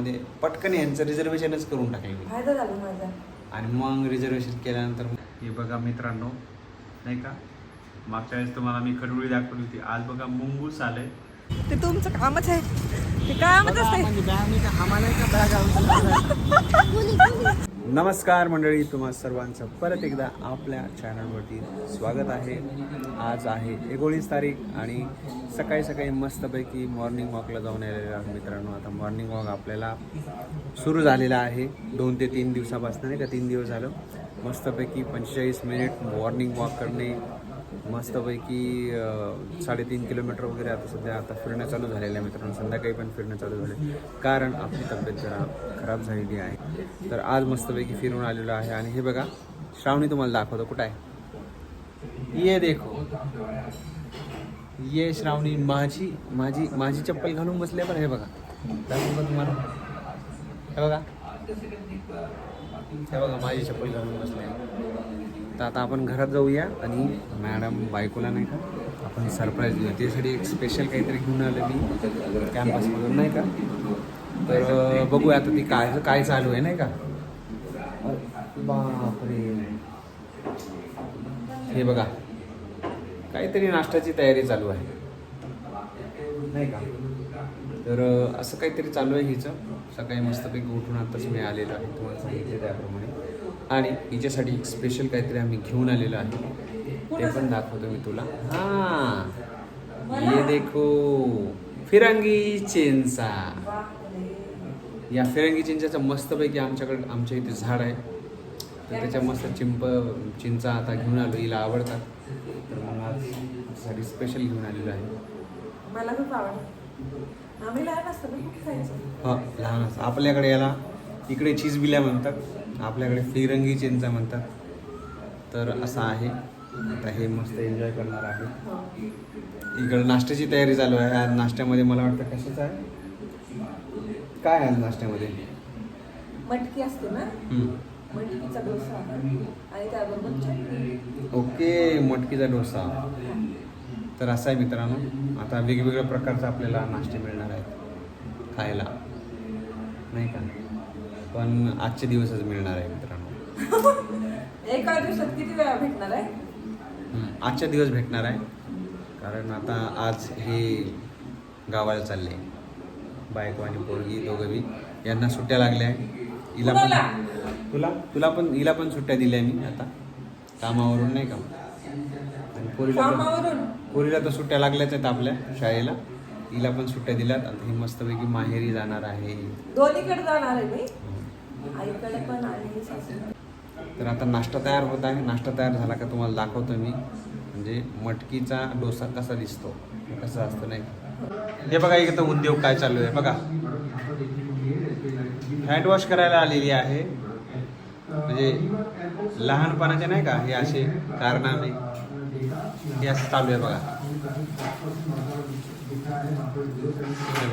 मध्ये पटकन यांचं रिझर्वेशनच करून टाकले मी फायदा झाला माझा. आणि मग रिझर्वेशन केल्यानंतर हे बघा मित्रांनो नाही का? मागच्या वेळेस तुम्हाला मी खडुळी दाखवली होती. आज बघा मुंगूस आलंय. ते तुमचं कामच आहे. ते कामच असते नमस्कार मंडळी तुम्हा सर्वांचं परत एकदा आपल्या चॅनलवरती स्वागत आहे. आज आहे एकोणीस तारीख आणि सकाळी सकाळी मस्तपैकी मॉर्निंग वॉकला जाऊन आलेलो आहोत मित्रांनो. आता मॉर्निंग वॉक आपल्याला सुरू झालेला आहे. दोन ते तीन दिवसापासून नाही का तीन दिवस झालं. मस्तपैकी पंचेचाळीस मिनिट मॉर्निंग वॉक करणे मस्तपैकी साडेतीन किलोमीटर वगैरे आता सध्या आता फिरणं चालू झालेलं आहे मित्रांनो. संध्याकाळी पण फिरणं चालू झालं कारण आपली तब्येत जरा खराब झालेली आहे. तर आज मस्तपैकी फिरून आलेलो आहे. आणि हे बघा श्रावणी तुम्हाला दाखवतो. कुठं आहे? ये देखो. ये श्रावणी माझी माझी माझी चप्पल घालून बसले बरं हे बघा. दाखवतो तुम्हाला. हे बघा. हे बघा माझी चप्पल घालून बसले. तर आता आपण घरात जाऊया आणि मॅडम बायकोला नाही का आपण सरप्राईज देऊया. त्यासाठी एक स्पेशल काहीतरी घेऊन आलं मी कॅम्पसमधून नाही का? तर बघूया आता ती काय काय चालू आहे नाही का? बापरे. हे बघा काहीतरी नाश्त्याची तयारी चालू आहे. नाही का? तर असं काहीतरी चालू आहे हिचं. सकाळी मस्तपैकी उठून आताच मी आलेलो आहे. तुम्हाला सांगितले त्याप्रमाणे. आणि हिच्यासाठी एक स्पेशल काहीतरी आम्ही घेऊन आलेलो आहे. ते पण दाखवतो मी तुला. हा. ये देखो. फिरंगी चेंचा. या फिरंगी चिंचाचं मस्तपैकी आमच्याकडे आमच्या इथे झाड आहे. तर त्याच्या मस्त चिंप चिंचा आता घेऊन आलो. हिला आवडतात. तर आज साठी स्पेशल घेऊन आलेलो आहे. मला खूप आवडतं. हा लहान असं आपल्याकडे याला इकडे चीज बिल्या म्हणतात. आपल्याकडे फिरंगी चिंचा म्हणतात. तर असं आहे. आता हे मस्त एन्जॉय करणार आहे. हो. इकडे नाश्त्याची तयारी चालू आहे. आज नाश्त्यामध्ये मला वाटतं कशाचं आहे? काय आहे आज नाश्त्यामध्ये? मटकी असते ना. मटकीचा डोसा. आणि त्याबरोबर चटणी. ओके मटकीचा डोसा. तर असं आहे मित्रांनो आता वेगवेगळ्या प्रकारचा आपल्याला नाश्ते मिळणार आहेत खायला. नाही का? पण आजचे दिवसच मिळणार आहे मित्रांनो. एका दिवसात किती वेळा भेटणार आहे? आजच्या दिवस भेटणार आहे. कारण आता आज हे गावाला चालले. बायको आणि पोरगी दोघं बी. यांना सुट्ट्या लागल्या आहे. हिला? पण तुला? तुला पण हिला पण सुट्ट्या दिल्या मी आता. कामावरून नाही का? आणि पोरीला पोरीला तर सुट्ट्या लागल्याच आहेत आपल्या शाळेला. हिला पण सुट्ट्या दिल्यात. आता ही मस्तपैकी माहेरी जाणार आहे. दोन्हीकडे जाणार आहे मी आईकडे पण आणि सासूकडे. तर आता नाश्ता तयार होत आहे. नाश्ता तयार झाला का तुम्हाला दाखवतो मी. म्हणजे मटकीचा डोसा कसा दिसतो? कसा असतो नाही का? हे बघा इथं उद्योग काय चालू आहे. बघा. हँड वॉश करायला आलेली आहे. म्हणजे लहानपणाचे नाही का? हे असे कारणामे हे असं चालू आहे बघा हे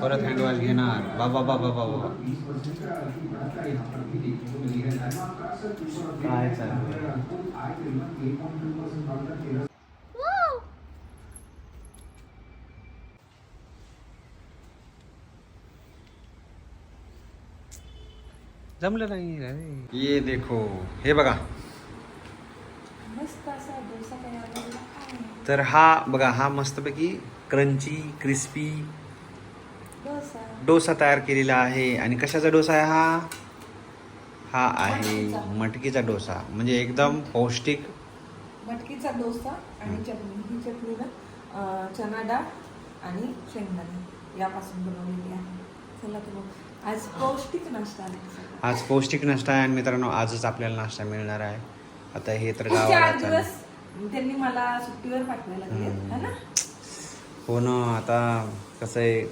परत घेणार बाबा बाबा बाबा काय चालू जमलं नाही ये देखो हे बघा तर हा बघा हा मस्तपैकी क्रंची क्रिस्पी डोसा. डोसा तयार केलेला आहे. आणि कशाचा डोसा आहे हा? हा आहे मटकीचा. डोसा. म्हणजे एकदम पौष्टिक. मटकीचा डोसा आणि चटणी. ही चटणी ना अं, चना डाळ आणि शेंगदाणे यापासून बनवलेली आहे. चला तर आज पौष्टिक नाश्ता आहे आज पौष्टिक नाश्ता आहे आणि मित्रांनो आजच आपल्याला नाश्ता मिळणार आहे. आता हे तर गावाला त्यांनी मला सुट्टीवर पाठवायला लागले. है ना? हो ना आता कसं आहे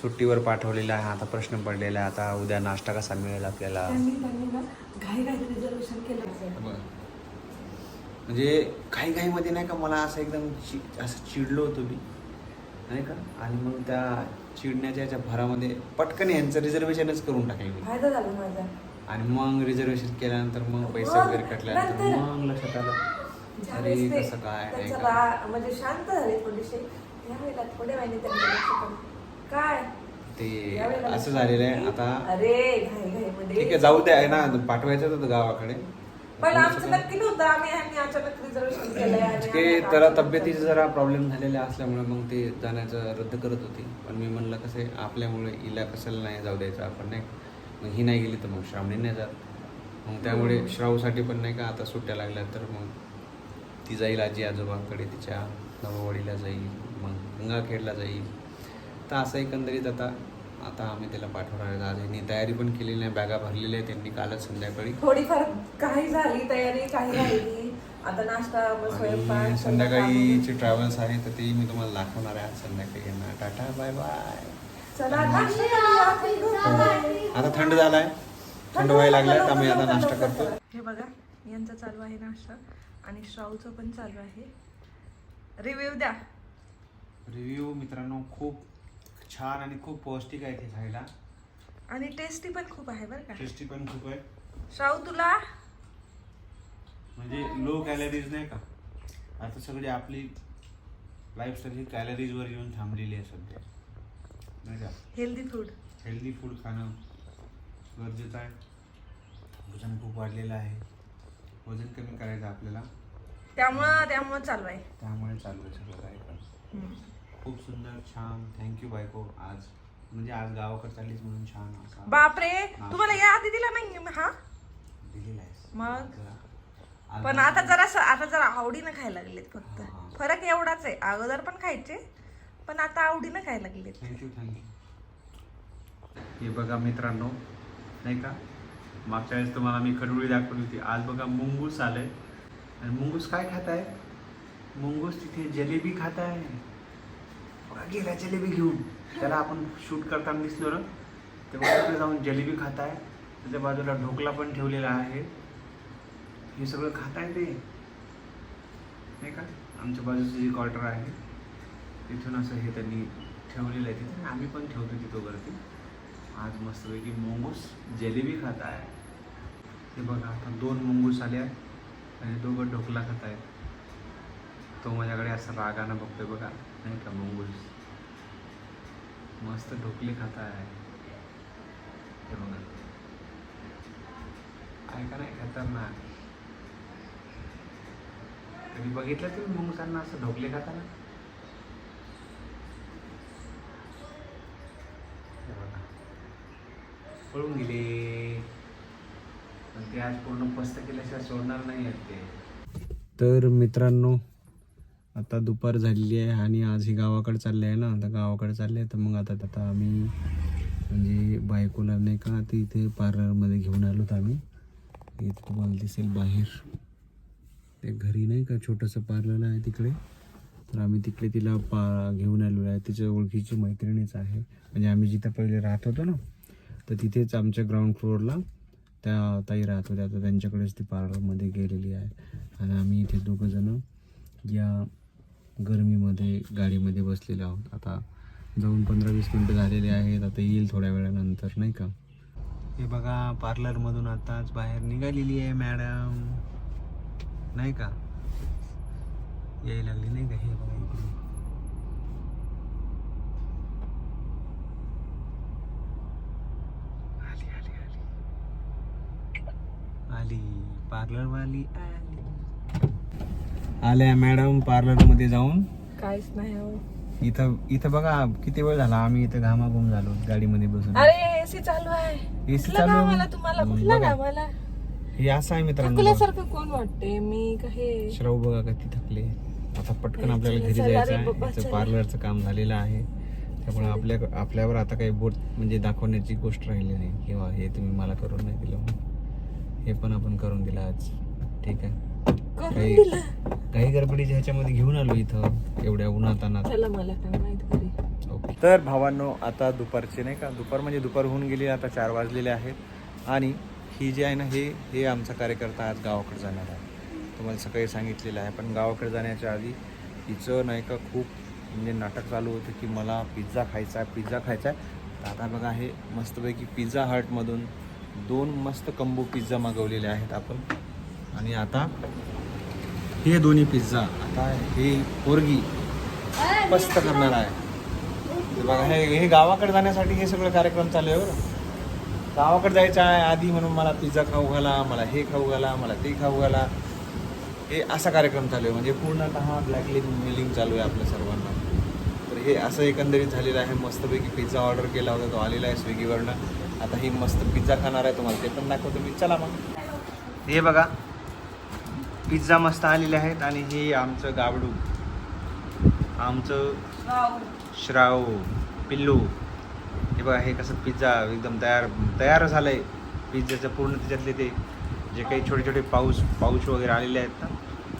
सुट्टीवर पाठवलेलं आहे आता प्रश्न पडलेला आहे आता उद्या नाश्ता कसा मिळेल आपल्याला? त्यांनी त्यांनी ना घाई घाई रिझर्वेशन केलं. म्हणजे काही घाईमध्ये नाही का मला असं एकदम चि असं चिडलो होतो मी नाही का? आणि मग त्या चिडण्याच्या याच्या भरामध्ये पटकन यांचं रिझर्वेशनच करून टाकले मी. फायदा झाला माझा. आणि मग रिझर्वेशन केल्यानंतर मग पैसे वगैरे कटल्यानंतर नंतर- मग लक्षात आलं. कसं काय त्यांचा रा- म्हणजे शांत झाले थोडेसे यावेळेला थोड्या वेळाने त्यांनी लक्ष करून. काय? ते असं झालेलं आहे आता अरे घाई घाई मध्ये. ठीक आहे जाऊ द्या ना पाठवायचं होतं गावाकडे. पण आमचं नक्की नव्हतं आम्ही आम्ही अचानक रिझर्वेशन केलंय आणि ते आम्ही त्याला तब्येतीचे जरा प्रॉब्लेम झालेले असल्यामुळे मग ते जाण्याचं रद्द करत होती. पण मी म्हणलं कसं आहे आपल्यामुळे हिला कशाला नाही जाऊ द्यायचं आपण नाही मग ही नाही गेली तर मग श्रावणी नाही जात. मग त्यामुळे श्रावसाठी पण नाही का आता सुट्ट्या लागल्या तर मग ती जाईल आजी आजोबांकडे तिच्या नववाडीला जाईल मग गंगाखेडला जाईल. तर असं एकंदरीत आता आता आम्ही त्याला पाठवणार आहे आज यांनी तयारी पण केलेली नाही बॅगा भरलेल्या आहेत त्यांनी कालच संध्याकाळी. थोडीफार काही झाली तयारी काही राहिली. आता नाश्ता संध्याकाळीचे ट्रॅव्हल्स आहे तर ते मी तुम्हाला दाखवणार आहे. आज संध्याकाळी यांना टाटा बाय बाय. आता थंड झालाय. थंड व्हायला लागलाय तर आम्ही आता नाश्ता करतो हे बघा यांचा चालू आहे नाश्ता. आणि श्रावचं पण चालू आहे. रिव्ह्यू द्या. रिव्ह्यू मित्रांनो खूप छान आणि खूप पौष्टिक आहे ते खायला. आणि टेस्टी पण खूप आहे बरं का. टेस्टी पण खूप आहे. श्राव तुला? म्हणजे लो कॅलरीज नाही का? आता सगळी आपली लाईफस्टाईल ही कॅलरीजवर येऊन थांबलेली आहे सध्या. नाही का? हेल्दी फूड हेल्दी फूड खाणं गरजेचं आहे. वजन खूप वाढलेलं आहे. वजन कमी करायचं आपल्याला. त्यामुळं त्यामुळं चालू आहे. त्यामुळे चालू आहे सगळं काही पण. हम्म. खूप सुंदर छान. थँक्यू बायको. आज म्हणजे आज गावाकडे चाललीच म्हणून छान असा. बापरे! तुम्हाला या आधी दिला नाही? हा? दिलेला मग? जरा- आज- पण आता जरा आता जरा आवडीनं खायला लागलेत फक्त. हा. फरक एवढाच आहे. अगोदर पण खायचे पण आता आवडीनं खायला लागलेत. थँक्यू थँक्यू हे बघा मित्रांनो नाही का? मागच्या वेळेस तुम्हाला मी खडुळी दाखवली होती. आज बघा मुंगूस आलं आहे आणि मुंगूस काय खात आहे मुंगूस तिथे जलेबी खात आहे बघा गेला जलेबी घेऊन. त्याला आपण शूट करताना दिसलो ना तेव्हा तिकडे जाऊन जलेबी खात आहे त्याच्या बाजूला ढोकला पण ठेवलेला आहे. हे सगळं खात आहे ते. नाही का? आमच्या बाजूचं जे क्वार्टर आहे तिथून असं हे त्यांनी ठेवलेलं आहे. तिथे आम्ही पण ठेवतो तिथं वरती. आज मस्तपैकी मोंगूस जलेबी खात आहे हे बघा आता दोन मुंगूस आले आहेत आणि दोघं ढोकला खात आहेत. तो माझ्याकडे असं रागानं बघतोय बघा नाही का मुंगूस. मस्त ढोकले खात आहे. हे बघा. आहे का नाही खतरनाक. कधी बघितलं तुम्ही मुंगसांना असं ढोकले खाताना? हे बघा. पळून गेले. ते आज पूर्ण पस्त केल्याशिवाय सोडणार नाही आहेत ते. तर मित्रांनो आता दुपार झालेली आहे आणि आज ही गावाकडे चालले आहे ना. आता गावाकडे चालले आहे तर मग आता आता आम्ही म्हणजे बायकोला नाही का ते इथे पार्लरमध्ये घेऊन आलो होतो आम्ही. इथे तुम्हाला दिसेल बाहेर. ते घरी नाही का छोटंसं पार्लर आहे तिकडे. तर आम्ही तिकडे तिला पा घेऊन आलेलो आहे. तिच्या ओळखीची मैत्रिणीच आहे. म्हणजे आम्ही जिथं पहिले राहत होतो ना तर तिथेच आमच्या ग्राउंड फ्लोअरला त्या ताई राहत होत्या तर त्यांच्याकडेच ती पार्लरमध्ये गेलेली आहे. आणि आम्ही इथे दोघंजणं या गरमीमध्ये गाडीमध्ये बसलेले आहोत. आता जाऊन पंधरा वीस मिनटं झालेले आहेत. आता येईल थोड्या वेळानंतर नाही का? हे बघा पार्लरमधून आताच बाहेर निघालेली आहे मॅडम. नाही का? यायला लागली नाही का? हे बघा इकडून. आली पार्लरवाली आली. आल्या मॅडम पार्लरमध्ये जाऊन. काहीच नाही हो. इथं इथं बघा किती वेळ झाला? आम्ही इथं घामाघूम झालो गाडीमध्ये बसून. अरे एसी चालू आहे. कुठल्या चालू आहे? तुम्हाला? बघा. गावाला हे असं आहे मित्रांनो. थकल्यासारखं कोण वाटते मी काही श्रव बघा किती थकले. आता पटकन आपल्याला घरी चला रे जायचं आहे. बाबा, याचं चला. पार्लरचं काम झालेलं आहे. त्यामुळे आपल्या आपल्यावर आता काही बोट म्हणजे दाखवण्याची गोष्ट राहिली नाही. किंवा हे तुम्ही मला करून नाही दिलं म्हणून. हे पण आपण करून दिलं आज. ठीक आहे? करून काही दिलं? काही गडबडीच्या ह्याच्यामध्ये घेऊन आलो इथं एवढ्या उन्हात अनात चला मला काय माहीत घरी ओके. तर भावांनो आता दुपारचे नाही का? दुपार म्हणजे दुपार होऊन गेली आता चार वाजलेले आहेत. आणि ही जी आहे ना हे हे आमचा कार्यकर्ता आज गावाकडे जाणार आहे. तुम्हाला सकाळी सांगितलेलं आहे पण गावाकडे जाण्याच्या आधी हिचं नाही का खूप म्हणजे नाटक चालू होतं की मला पिझ्झा खायचा आहे पिझ्झा खायचा आहे. तर आता बघा हे मस्तपैकी पिझ्झा हटमधून दोन मस्त कंबो पिझ्झा मागवलेले आहेत आपण. आणि आता हे दोन्ही पिझ्झा आता हे पोरगी मस्त करणार आहे. बघा हे हे गावाकडे जाण्यासाठी हे सगळं कार्यक्रम चालू आहे बरं. गावाकडे जायचं आहे आधी म्हणून मला पिझ्झा खाऊ घाला मला हे खाऊ घाला मला ते खाऊ घाला. हे असा कार्यक्रम चालू आहे म्हणजे पूर्णतः ब्लॅकलिंग मिलिंग चालू आहे आपल्या सर्वांना. तर हे असं एकंदरीत झालेलं आहे मस्तपैकी पिझ्झा ऑर्डर केला होता तो आलेला आहे स्विगीवरनं. आता ही मस्त पिझ्झा खाणार आहे तुम्हाला ते पण दाखवतो मी. चला मग. हे बघा पिझ्झा मस्त आलेले आहेत आणि हे आमचं गावडू. आमचं श्राव पिल्लू. हे बघा हे कसं पिझ्झा एकदम तयार तयार झालं आहे पिझ्झाचं पूर्ण त्याच्यातले ते जे काही छोटे छोटे पाऊस पाऊच वगैरे आलेले आहेत ना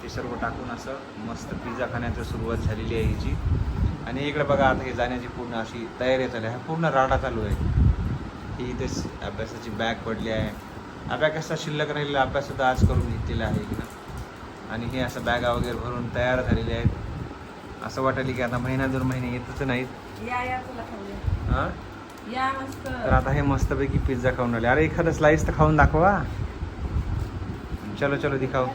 ते सर्व टाकून असं मस्त पिझ्झा खाण्याची सुरुवात झालेली आहे हिची. आणि इकडे बघा आता हे जाण्याची पूर्ण अशी तयारी चालू आहे. हा पूर्ण राडा चालू आहे. ही इथे अभ्यासाची बॅग पडली आहे. अभ्यास शिल्लक राहिलेला अभ्याससुद्धा आज करून घेतलेला आहे इकडं आणि हे असं बॅगा वगैरे भरून तयार झालेले आहेत. असं वाटायला की आता महिना दोन महिने येतच नाहीत. हां? या मस्त. तर आता हे मस्तपैकी पिझ्झा खाऊन आले अरे एखादं स्लाइस तर खाऊन दाखवा. चलो चलो दिखाओ.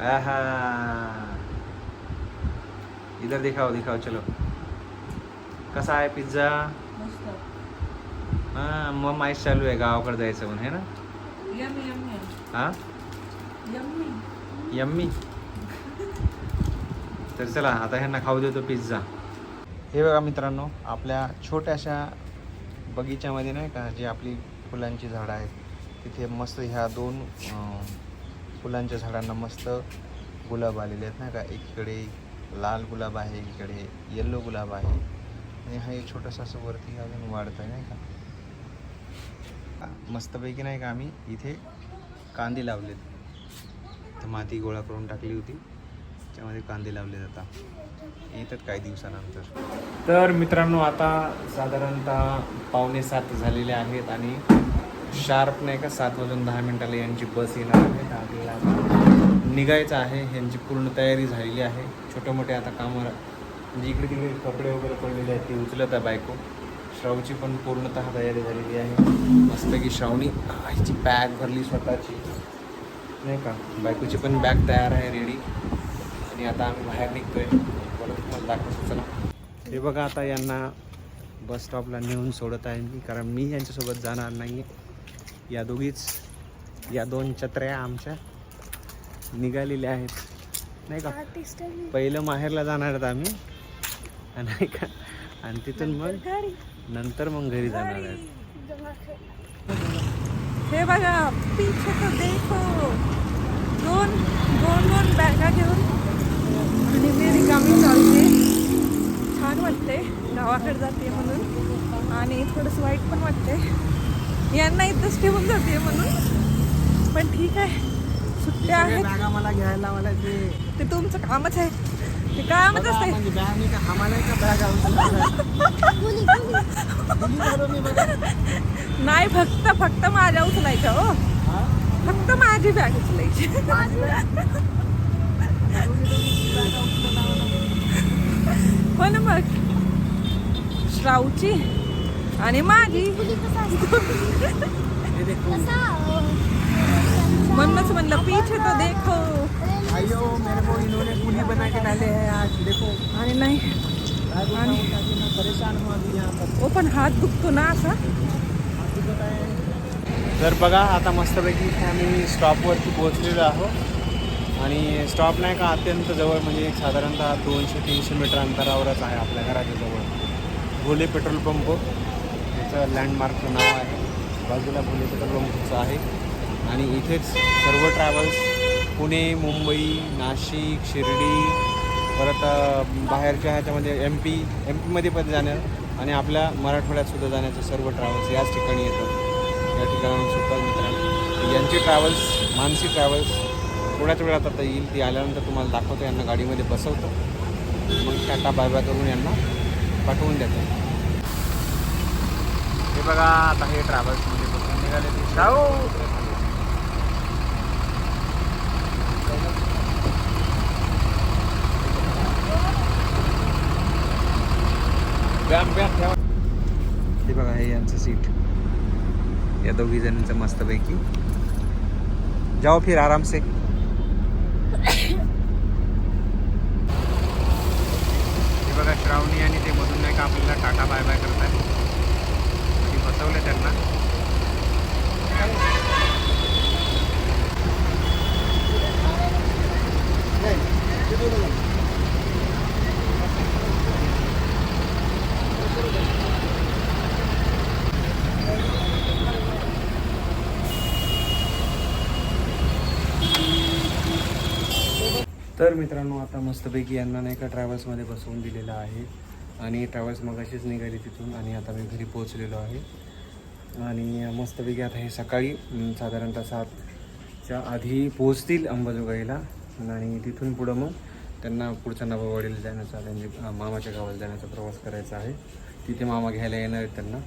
आहा. इधर दिखाओ दिखाओ चलो. कसा आहे पिझ्झा हां मग माहीत चालू आहे गावाकडे जायचं म्हणून है ना? Yummy yummy. हां? यम्मी. यम्मी? तर चला आता ह्यांना खाऊ देतो पिझ्झा हे बघा मित्रांनो आपल्या छोट्याशा बगीच्यामध्ये नाही का जे आपली फुलांची झाडं आहेत तिथे मस्त ह्या दोन फुलांच्या झाडांना मस्त गुलाब आलेले आहेत नाही का? एकीकडे लाल गुलाब आहे एकीकडे येल्लो गुलाब आहे. आणि हा एक छोटंसं असं वरती अजून वाढत आहे नाही का? मस्तपैकी नाही का आम्ही इथे कांदे लावलेत. तर माती गोळा करून टाकली होती. त्यामध्ये कांदे लावले जातात येतात काही दिवसानंतर. तर मित्रांनो आता साधारणतः पावणे सात झालेले आहेत आणि शार्प नाही का सात वाजून दहा मिनिटाला यांची बस येणार आहे. तर आपल्याला निघायचं आहे. यांची पूर्ण तयारी झालेली आहे. छोटे मोठे आता कामावर म्हणजे इकडे तिकडे कपडे वगैरे पडलेले आहेत. ते उचलत आहे बायको. श्रावची पण पूर्णतः तयारी झालेली आहे. मस्तपैकी श्रावणी हिची बॅग भरली स्वतःची. नाही का? बायकोची पण बॅग तयार आहे रेडी आणि आता आम्ही बाहेर निघतोय. परत तुम्हाला दाखवतो. चला. हे बघा आता यांना बस स्टॉपला नेऊन सोडत आहे मी कारण मी यांच्यासोबत जाणार नाही या दोघीच या दोन छत्र्या आमच्या निघालेल्या आहेत. नाही का? पहिलं माहेरला जाणार आहेत आम्ही. नाही का? आणि तिथून मग नंतर मग घरी जाणार आहेत. हे बघा पीछे तो देखो. दोन दोन दोन बॅगा घेऊन. आणि मी रिकामी चालते. छान वाटते. गावाकडे जाते म्हणून. आणि थोडंसं वाईट पण वाटते. यांना इथंच ठेवून जाते म्हणून. पण ठीक आहे. सुट्ट्या आहेत. मला घ्यायला मला ते ते तुमचं कामच आहे. ते कामच असते म्हणजे नाही. फक्त फक्त माझ्या उचलायच्या हो. फक्त माझी बॅग उचलायची. हो ना मग. श्रावची आणि माझी. म्हणूनच म्हणलं पीछे तो देखो. आयो मेरे को इन्होंने कुली बना के डाले हैं आज देखो। आणि नाही। आणि परेशान हूँ अभी यहाँ पर। पण हात दुखतो ना असा तर बघा आता मस्तपैकी इथे आम्ही स्टॉपवरती पोहोचलेलो आहोत. आणि स्टॉप नाही का अत्यंत जवळ म्हणजे एक साधारणतः दोनशे तीनशे मीटर अंतरावरच आहे आपल्या घराच्या जवळ. Bhole petrol pump. याचं लँडमार्कचं नाव आहे. बाजूला भोले पेट्रोल पंपचं आहे. आणि इथेच सर्व ट्रॅव्हल्स पुणे मुंबई नाशिक शिर्डी परत बाहेरच्या ह्याच्यामध्ये एम पी एम पीमध्ये पण जाणार आणि आपल्या मराठवाड्यात सुद्धा जाण्याचे सर्व ट्रॅव्हल्स याच ठिकाणी येतात या ठिकाणाहून सुद्धा मित्रांनो ट्रॅव्हल्स मानसी ट्रॅव्हल्स थोड्याच वेळात आता येईल. ती आल्यानंतर तुम्हाला दाखवतो यांना गाडीमध्ये बसवतो. मग टाटा बाय बाय करून यांना पाठवून देतो. हे बघा आता हे ट्रॅव्हल्समध्ये बसून निघाले ते. शाहू बॅग बॅग ठेवा हे बघा हे यांचं सीट या दोघी जणांचं मस्तपैकी. जाओ फिर आराम से हे बघा श्रावणी आणि ते मधून नाही का आपल्याला टाटा बाय बाय करतात आणि बसवले त्यांना. मित्रांनो आता मस्तपैकी यांना नाही का ट्रॅव्हल्समध्ये बसवून दिलेलं आहे. आणि ट्रॅव्हल्स मगाशीच निघाली तिथून आणि आता मी घरी पोहोचलेलो आहे. आणि मस्तपैकी आता हे सकाळी साधारणतः सातच्या आधी पोहोचतील अंबाजोगाईला. आणि तिथून पुढं मग त्यांना पुढच्या नवावाडीला जाण्याचा त्यांच्या मामाच्या गावाला जाण्याचा प्रवास करायचा आहे. तिथे मामा घ्यायला येणार आहेत त्यांना.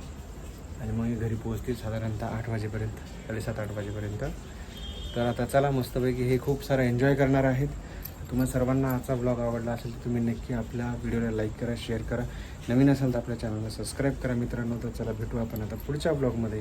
आणि मग घरी पोहोचतील साधारणतः आठ वाजेपर्यंत साडेसात आठ वाजेपर्यंत. तर आता चला मस्तपैकी हे खूप सारं एन्जॉय करणार आहेत. तुम्हाला सर्वांना आजचा ब्लॉग आवडला असेल तर तुम्ही नक्की आपल्या व्हिडिओला लाईक करा शेअर करा. नवीन असेल तर आपल्या चॅनलला सबस्क्राईब करा मित्रांनो. तर चला भेटू आपण आता पुढच्या ब्लॉगमध्ये